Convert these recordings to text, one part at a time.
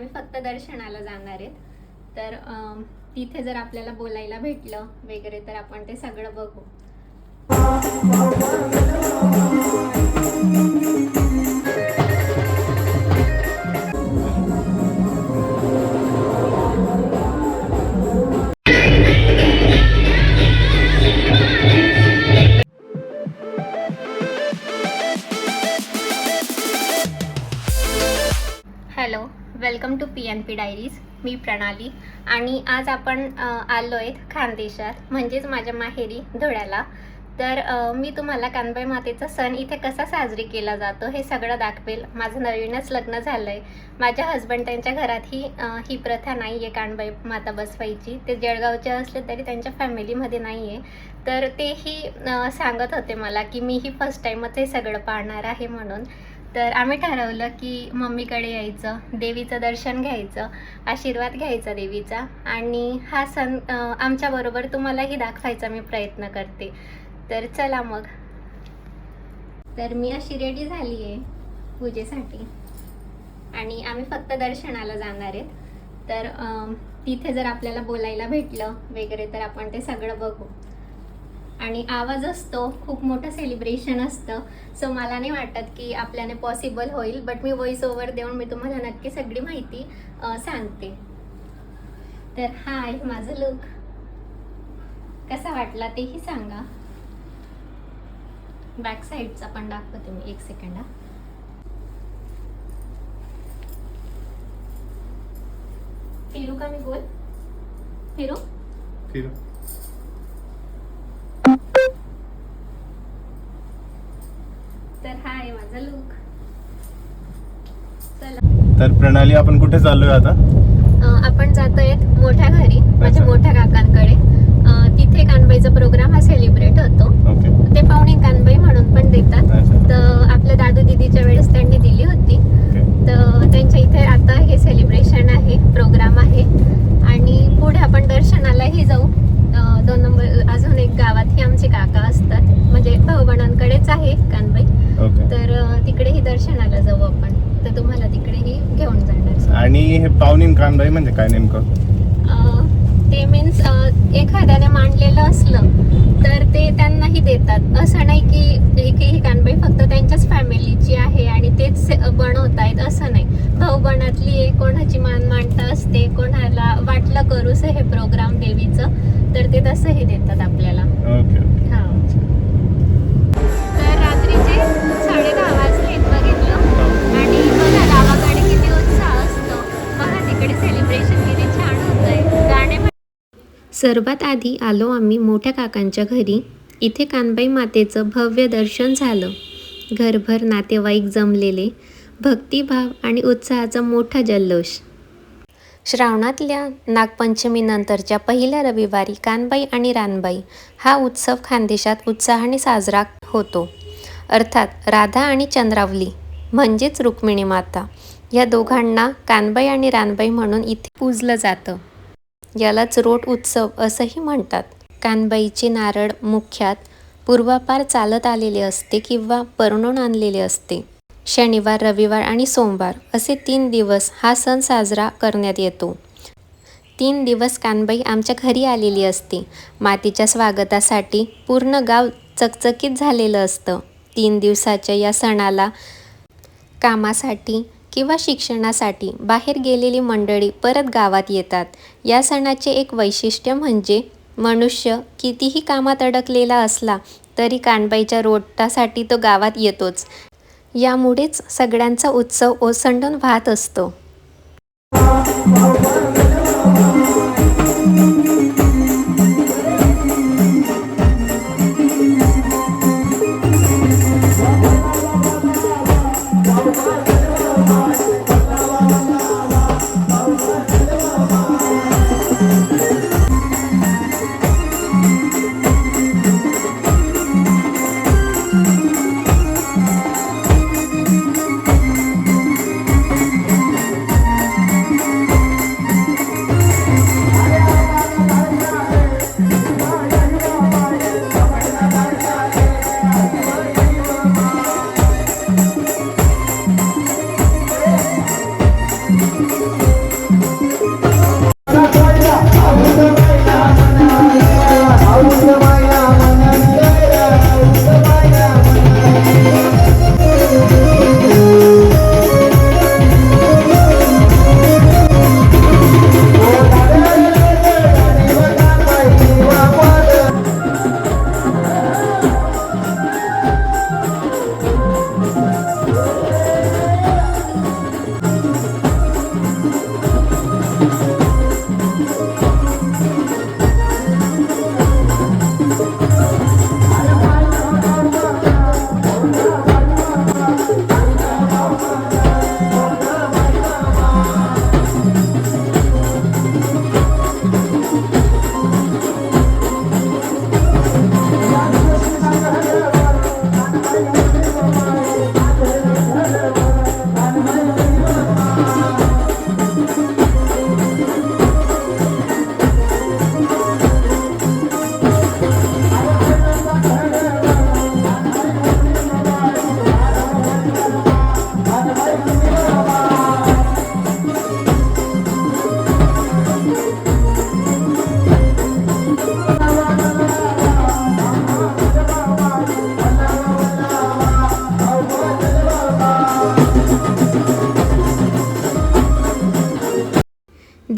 आम्ही फक्त दर्शनाला जाणार आहेत. तर तिथे जर आपल्याला बोलायला भेटलं वगैरे तर आपण ते सगळं बघू. प्रणाली. आणि आज आपण आलो आहेत खानदेशात म्हणजेच माझ्या माहेरी धुळ्याला. तर मी तुम्हाला कानबाई मातेचा सण इथे कसा साजरी केला जातो हे सगळं दाखवेल. माझं नवीनच लग्न झालं आहे माझ्या हस्बंड त्यांच्या घरात ही ही प्रथा नाही आहे कानबाई माता बसवायची. ते जळगावचे असले तरी त्यांच्या फॅमिलीमध्ये नाही आहे तर तेही सांगत होते मला की मी ही फर्स्ट टाईमच हे सगळं पाहणार आहे म्हणून. तर आम्ही ठरवलं की मम्मीकडे यायचं देवीचं दर्शन घ्यायचं आशीर्वाद घ्यायचा देवीचा. आणि हा सण आमच्याबरोबर तुम्हालाही दाखवायचा मी प्रयत्न करते. तर चला मग. तर मी अशी रेडी झाली आहे पूजेसाठी. आणि आम्ही फक्त दर्शनाला जाणार आहेत. तर तिथे जर आपल्याला बोलायला भेटलं वगैरे तर आपण ते सगळं बघू. आणि आवाज असतो खूप मोठं सेलिब्रेशन असतं. सो मला नाही वाटत की आपल्याने पॉसिबल होईल बट मी व्हॉइस ओव्हर देऊन मी तुम्हाला नक्की सगळी माहिती सांगते. तर हा आहे माझं लुक कसा वाटला तेही सांगा. बॅक साईडचा पण दाखवते मी एक सेकंड हा. फिरू का मी गोल? फिरू? फिरू. तर हा आहे माझा लुक चला. तर प्रणाली आपण कुठे चाललोय आता? अं, आपण जातोय मोठ्या घरी माझ्या. मोठ्या काकांकडे. अं, तिथे कानबाईचा प्रोग्राम हा सेलिब्रेट होतो. ओके. ते पाहुणे कानबाई म्हणून पण देतात. अच्छा. तर आपल्या दादू दिदीच्या वेळेस त्यांनी दिली होती. ओके. तर त्यांच्या इथे आता हे सेलिब्रेशन आहे प्रोग्राम आहे. आणि पुढे आपण दर्शनालाही जाऊ. दोन नंबर अजून एक गावात ही आमचे काका असतात. म्हणजे भाऊबणांकडेच आहे कानबाई. तर तिकडेही दर्शनाला जाऊ आपण. तर तुम्हाला तिकडेही घेऊन जाणार. आणि हे पावनीम कानबाई म्हणजे काय नेमकं? ते मीन्स एखाद्याने मांडलेलं असलं तर ते त्यांनाही देतात. असं नाही की की ही कानबाई फक्त त्यांच्याच फॅमिलीची आहे आणि तेच बनवत आहेत असं नाही. भाऊबणातली एक कोणाची मान मांडता असते कोणाला वाटलं करूस हे प्रोग्राम देवीचं तर ते तसंही देतात आपल्याला. हा. तर रात्रीचे साडे दहा बघितलं आणि बघा गावाकडे किती उत्साह असतो. बघा तिकडे सेलिब्रेशन सर्वात आधी आलो आम्ही मोठ्या काकांच्या घरी. इथे कानबाई मातेचं भव्य दर्शन झालं. घरभर नातेवाईक जमलेले भक्तिभाव आणि उत्साहाचा मोठा जल्लोष. श्रावणातल्या नागपंचमीनंतरच्या पहिल्या रविवारी कानबाई आणि रानबाई हा उत्सव खानदेशात उत्साहाने साजरा होतो. अर्थात राधा आणि चंद्रावली म्हणजेच रुक्मिणी माता या दोघांना कानबाई आणि रानबाई म्हणून इथे पूजलं जातं. यालाच रोट उत्सव असंही म्हणतात. कानबाईचे नारळ मुख्यात पूर्वापार चालत आलेले असते किंवा परणून आणलेले असते. शनिवार रविवार आणि सोमवार असे तीन दिवस हा सण साजरा करण्यात येतो. तीन दिवस कानबाई आमच्या घरी आलेली असते. मातीच्या स्वागतासाठी पूर्ण गाव चकचकीत झालेलं असतं. तीन दिवसाच्या या सणाला कामासाठी किंवा शिक्षणासाठी बाहेर गेलेली मंडळी परत गावात येतात. या सणाचे एक वैशिष्ट्य म्हणजे मनुष्य कितीही कामात अडकलेला असला तरी कानबाईच्या रोटासाठी तो गावात येतोच. यामुळेच सगळ्यांचा उत्सव ओसंडून वाहत असतो.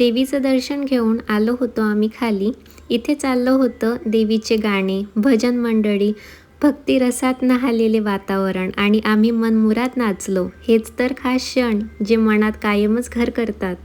देवीचं दर्शन घेऊन आलो होतो आम्ही खाली. इथे चाललं होतं देवीचे गाणे भजन मंडळी भक्तिरसात न्हालेले वातावरण आणि आम्ही मनमुरात नाचलो. हेच तर खास क्षण जे मनात कायमच घर करतात.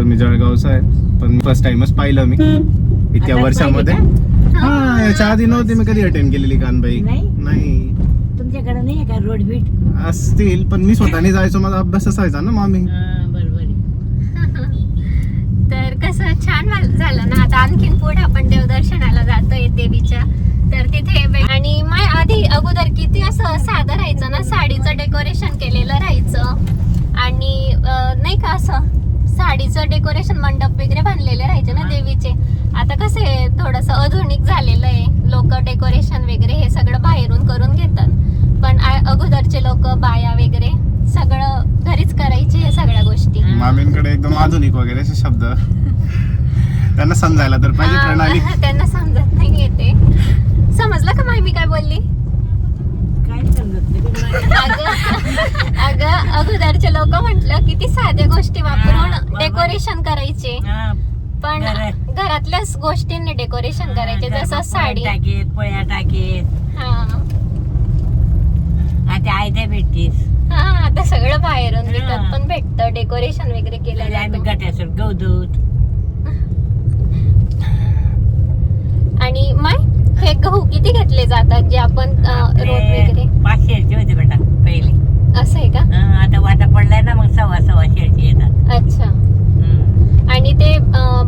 तर मी जळगावचा आहे. पण फर्स्ट टाइमच पाहिलं मी. इतक्या वर्षामध्ये. पाहिली हा याच्या आधी नव्हती मी कधी अटेंड केलेली कानबाई. नाही? नाही. तुमच्याकडे नाही आहे का रोड बीट असतील पण मी स्वतःने जायचो माझा अभ्यास असायचा ना मामी. बरोबर आहे. तर कसं छान वाल- झालं ना. आता आणखीन पुढे आपण देवदर्शनाला जातोय देवीच्या. तर तिथे बे- आणि माय आधी अगोदर किती असं साधं राहायचं ना साडीचं डेकोरेशन केलेलं राहायचं. आणि अं, नाही का असं? साडीचं डेकोरेशन मंडप वगैरे बांधलेले राहायचे ना देवीचे. आता कसं थोडंसं आधुनिक झालेलं आहे. लोक डेकोरेशन वगैरे हे सगळं बाहेरून करून घेतात. पण अगोदरचे लोक बाया वगैरे सगळं घरीच करायचे हे सगळ्या गोष्टी. मामींकडे एकदम आधुनिक वगैरे असे शब्द. त्यांना समजायला तर पाहिजे त्यांना समजत नाही येते. समजलं का माही मी काय बोलली काय समजत नाही तुम्हाला? अगं अगं अगोदरचे लोक म्हंटल किती साध्या गोष्टी वापरून. डेकोरेशन करायचे. पण घरात- घरातल्याच गोष्टींनी डेकोरेशन करायचे जसं साडी. टाकीत पोळ्या टाकीत. हा. आता आयत्या भेटतीस. हा आता सगळं बाहेरून. विकत पण भेटतं डेकोरेशन वगैरे केलं तरी आम्ही जातं गट्यासून गवदूत आणि माय हे गहू किती घेतले जातात जे आपण रोड वगैरे? पाचशेचे होते बेटा पहिले. असं आहे का? आता वाटा पडलाय ना मग सव्वा सव्वा शेरचे येतात. अच्छा. आणि ते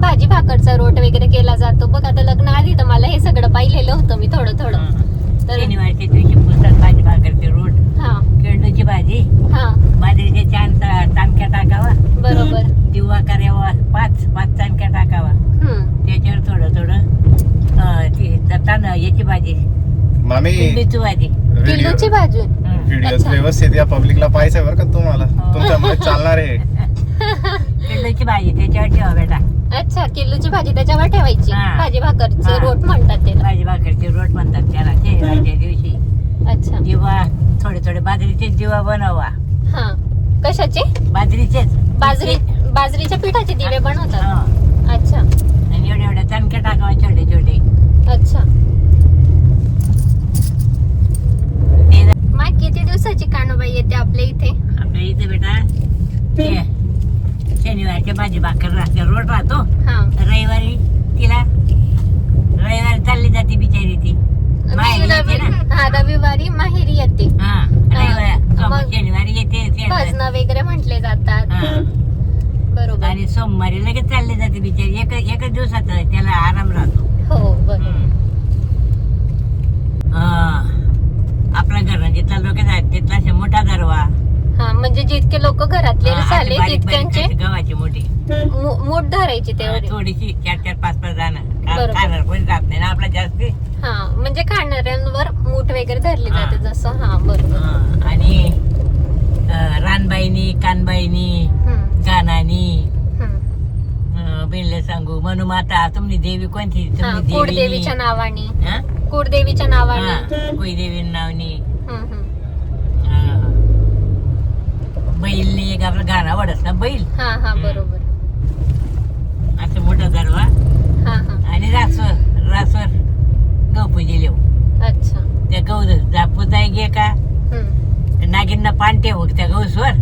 भाजी भाकरचा रोट वगैरे केला जातो. बघ आता लग्न आधी तर मला हे सगळं पाहिलेलं होतं मी थोडं थोडं. तर शनिवारच्या दिवशी पुस्तक भाजी भाकरचे रोट. हा. केळूची भाजी. हा. बाजरीचे चार चाणक्या टाकावा. बरोबर. दिवा करावा पाच पाच चाणक्या टाकावा हम्म त्याच्यावर थोडं थोडं अं, ती तांदूळ याची भाजी. मामी किल्लीची भाजी. किल्लूची भाजी? हं. व्हिडिओ अच्छा. व्यवस्थित या पब्लिकला पाहायचंय बरं का तुम्हाला. हो. तुमच्यामुळे चालणार आहे किल्लीची भाजी त्याच्यावर ठेवा बेटा. अच्छा किल्लूची भाजी त्याच्यावर ठेवायची. हा. भाजी भाकरचे हा. रोट म्हणतात त्याला. भाजी भाकरची रोट म्हणतात त्याला शेवटच्या दिवशी. अच्छा. दिवा थोडे थोडे बाजरीचे दिवा बनवा. हा. कशाचे? बाजरीचेच. बाजरी बाजरीच्या पिठाचे दिवे बनवतात. हा. अच्छा आणि एवढे एवढे चाणक्या टाकावा छोटे छोटे अच्छा ते माय किती दिवसाची कानूबाई येते आपल्या इथे आपल्या इथे बेटा ते शनिवारच्या भाजी भाकर राहते रोट राहतो हा रविवारी तिला रविवारी चालली जाते बिचारी ती माहेरी येते रवि- ना हा रविवारी माहेरी येते हा रविवारी मग- मग शनिवारी येते शनिवारी. भजन वगैरे म्हटले जातात हा. बरोबर आणि सोमवारी लगेच चालली जाते बिचारी एक एकच दिवसात त्याला आराम राहतो हो बरोबर हा. आपल्या घरात जिथला लोक आहेत तिथला असे मोठा दरवा हा म्हणजे जितके लोक घरातले झाले तितक्यांचे गव्हाची मोठी. मूठ धरायची तेवढी. थोडीशी चार चार पाच पाच जण बरोबर. खाणार कोणी जात नाही ना आपल्या जास्ती. हा म्हणजे खाणाऱ्यांवर मूठ वगैरे धरली. जाते जसं हा बरोबर. आणि रानबाईनी कानबाईनी गानानी. बिनले सांगू म्हणू माता तुमनी देवी कोणती? तुमनी कुळदेवीच्या नावाने? कुळदेवीच्या नावाने. कुईदेवी नावनी. बैल नाही एक आपला गाणा वाढत ना बैल? हा हा बरोबर. असं मोठा दरवा आणि रासवर रासवर गौपूजी लिहू हो. अच्छा. त्या गौर दापूता गे का? नागिंना पान ठेवू त्या गौसवर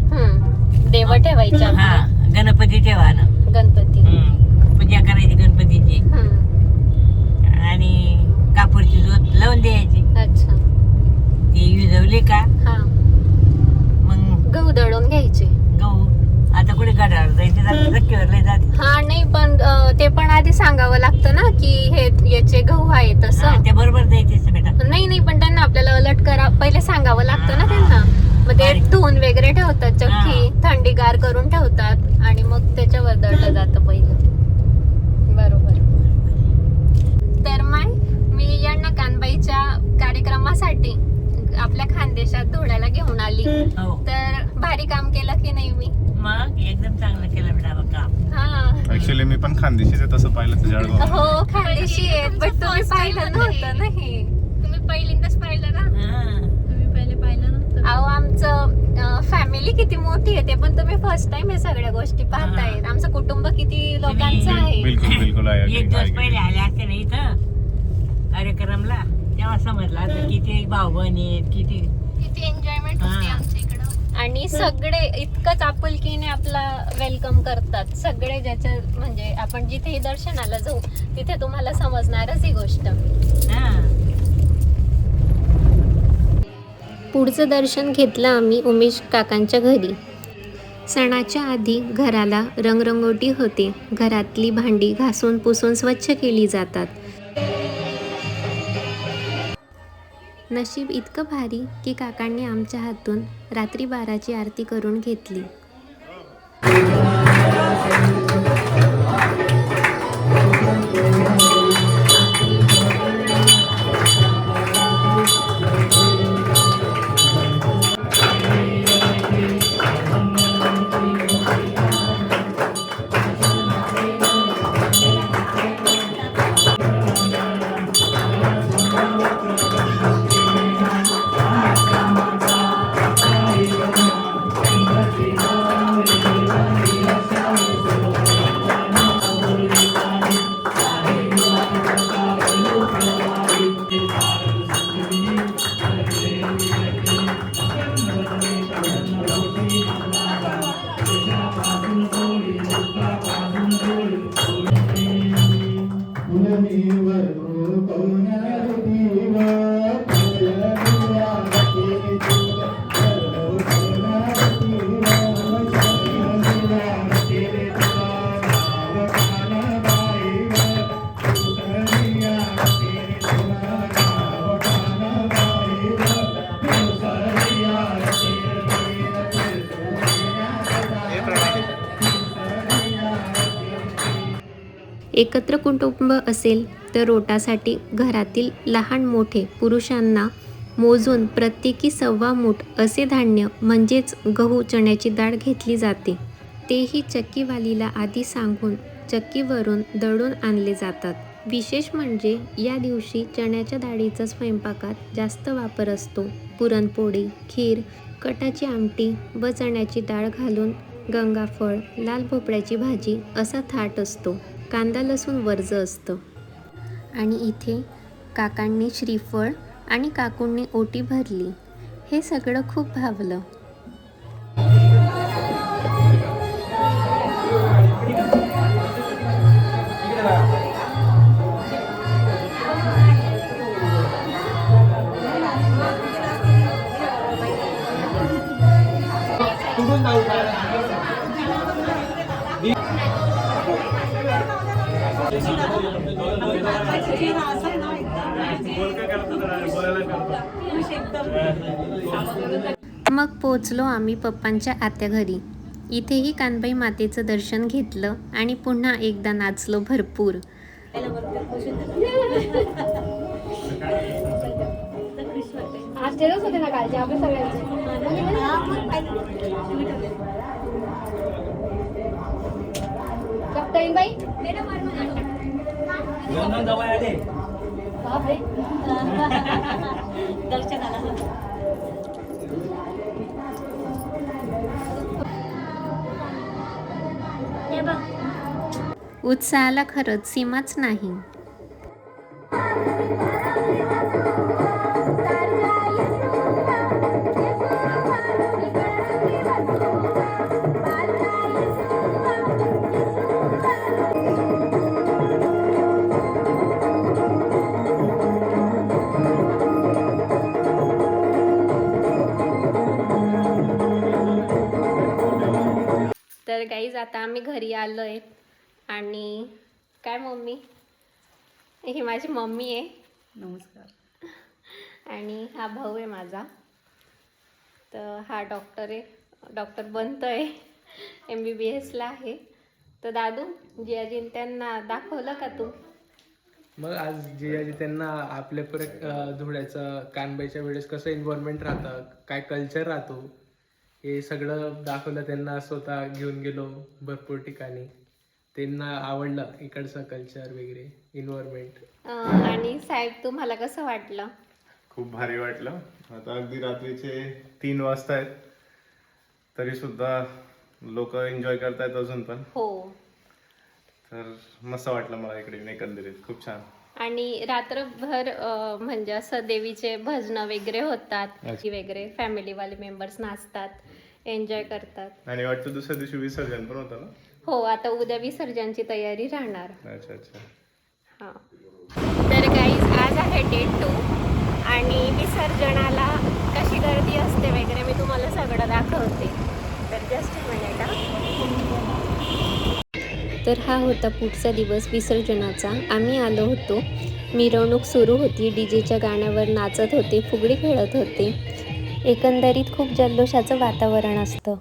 देवा ठेवायचा हा गणपती ठेवा ना. गणपती. पूजा करायची गणपतीची. आणि कापूरची जोत लावून द्यायची. अच्छा. ती विजवली का? हा. गहू दळून घ्यायचे. गहू? आता कुठे गडावर जायचे? जाते रक्कीवर लय जाते. हा नाही पण अं, ते पण आधी सांगावं लागतं ना की हे याचे गहू आहे हा, तसं ते बरोबर जायचे बेटा. नाही नाही पण त्यांना आपल्याला अलर्ट करा पहिले सांगावं लागतं ना त्यांना. मग ते बारीक. धुवून वगैरे ठेवतात चक्की थंडीगार करून ठेवतात आणि मग त्याच्यावर दळलं जातं पहिलं. बरोबर. तर माय मी यांना कानबाईच्या कार्यक्रमासाठी आपल्या खानदेशात धुळ्याला घेऊन आली. हो. तर भारी काम केलं की नाही मी? मग? एकदम चांगलं केलं बेटा बघ काम. हा. ऍक्च्युली मी पण खानदेशीच आहे तसं पाहिलं तर जळगाव. हो खानदेशी आहेत पण तुम्ही पाहिलं नव्हतं ना हे तुम्ही पहिल्यांदाच पाहिलं ना? हा. तुम्ही पहिले पाहिलं नव्हतं. अहो आमचं फॅमिली किती मोठी आहे ते पण तुम्ही फर्स्ट टाइम हे सगळ्या गोष्टी पाहतायत. आमचं कुटुंब किती लोकांचं आहे. बिलकुल बिलकुल आहे एक दिवस आहे. पहिले आले असते ना इथं? कार्यक्रमला? तेव्हा समजलं किती बहीण आहेत किती किती एन्जॉयमेंट होती हा. आमच्या इकडं. आणि सगळे इतकंच आपुलकीने आपला वेलकम करतात. सगळे ज्याच्या म्हणजे आपण जिथेही दर्शनाला जाऊ तिथे तुम्हाला समजणारच ही गोष्ट. हा. पुढचं दर्शन घेतलं आम्ही उमेश काकांच्या घरी. सणाच्या आधी घराला रंगरंगोटी होते. घरातली भांडी घासून पुसून स्वच्छ केली जातात. नशीब इतकं भारी की काकांनी आमच्या हातून रात्री बाराची आरती करून घेतली. एकत्र कुटुंब असेल तर रोटासाठी घरातील लहान मोठे पुरुषांना मोजून प्रत्येकी सव्वा मूठ असे धान्य म्हणजेच गहू चण्याची डाळ घेतली जाते. तेही चक्कीवालीला आधी सांगून चक्कीवरून दळून आणले जातात. विशेष म्हणजे या दिवशी चण्याच्या डाळीचा स्वयंपाकात जास्त वापर असतो. पुरणपोळी खीर कटाची आमटी व चण्याची डाळ घालून गंगाफळ लाल भोपळ्याची भाजी असा थाट असतो. कांदा लसूण वर्ज असतं. आणि इथे काकांनी श्रीफळ आणि काकूंनी ओटी भरली. हे सगळं खूप भावलं. मग पोचलो आम्ही पप्पांच्या आत्या घरी. इथेही कानबाई मातेचं दर्शन घेतलं आणि पुन्हा एकदा नाचलो भरपूर. बाई बापरे उत्साहाला खरंच सीमाच नाही. आम्ही घरी आलो आहे आणि काय मम्मी? ही माझी मम्मी आहे. नमस्कार. आणि हा भाऊ आहे माझा. तर हा डॉक्टर आहे. डॉक्टर बनतो आहे एम बी बी एसला आहे. तर दादू जियाजीन त्यांना दाखवलं का तू? मग आज जिजाजी त्यांना आपल्या परत अं, धुळ्याचं कानबाईच्या वेळेस कसं एन्व्हायरमेंट राहतं काय कल्चर राहतो हे सगळं दाखवलं त्यांना स्वतः घेऊन गेलो भरपूर ठिकाणी. त्यांना आवडलं इकडचं कल्चर वगैरे एन्व्हायरमेंट अं, आणि साहेब तुम्हाला कसं वाटलं? खूप भारी वाटलं. आता अगदी रात्रीचे तीन वाजता आहेत. तरी सुद्धा लोक एन्जॉय करतायत अजून पण. हो. तर मस्त वाटलं मला इकडे एकंदरीत. खूप छान. आणि रात्रभर म्हणजे असं देवीचे भजनं वगैरे होतात वगैरे फॅमिलीवाले मेंबर्स नाचतात एन्जॉय करतात. आणि वाटतं दुसऱ्या दिवशी विसर्जन पण होतं ना? हो आता उद्या विसर्जनची तयारी राहणार. अच्छा अच्छा. हां. तर गाईज आज आहे डे टू आणि विसर्जनाला कशी गर्दी असते वगैरे मी तुम्हाला सगळं दाखवते. तर जस्ट मिनिट तर हा होता पुढचा दिवस विसर्जनाचा. आम्ही आलो होतो. मिरवणूक सुरू होती. डी जेच्या गाण्यावर नाचत होते. फुगडी खेळत होते. एकंदरीत खूप जल्लोषाचं वातावरण असतं.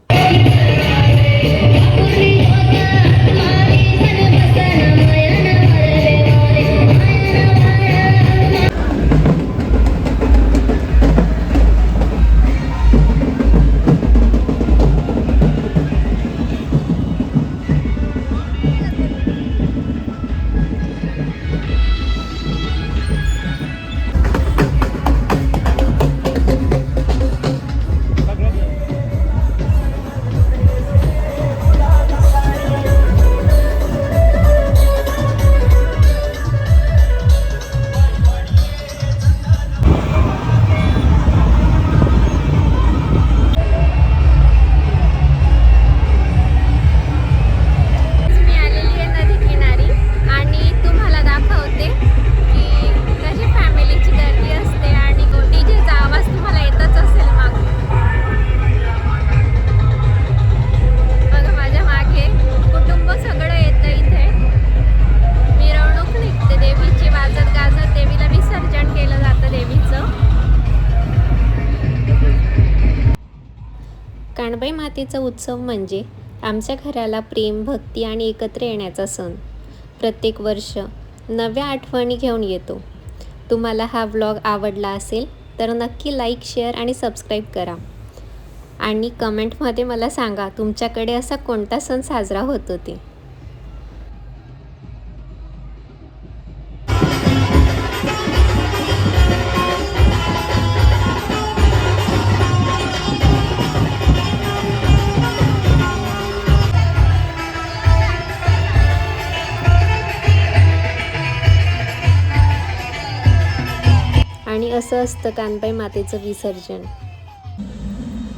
काणबाई उत्सव म्हणजे आमच्या घराला प्रेम भक्ती आणि एकत्र येण्याचा सण. प्रत्येक वर्ष नव्या आठवणी घेऊन येतो. तुम्हाला हा व्लॉग आवडला असेल तर नक्की लाईक शेअर आणि सबस्क्राईब करा. आणि कमेंटमध्ये मला सांगा तुमच्याकडे असा कोणता सण साजरा होतो ते? असं असतं कानबाई मातेचं विसर्जन.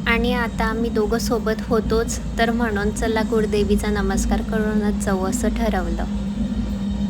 आणि आता आम्ही दोघं सोबत होतोच तर म्हणून चला कुळदेवीचा नमस्कार करूनच जाऊ असं ठरवलं.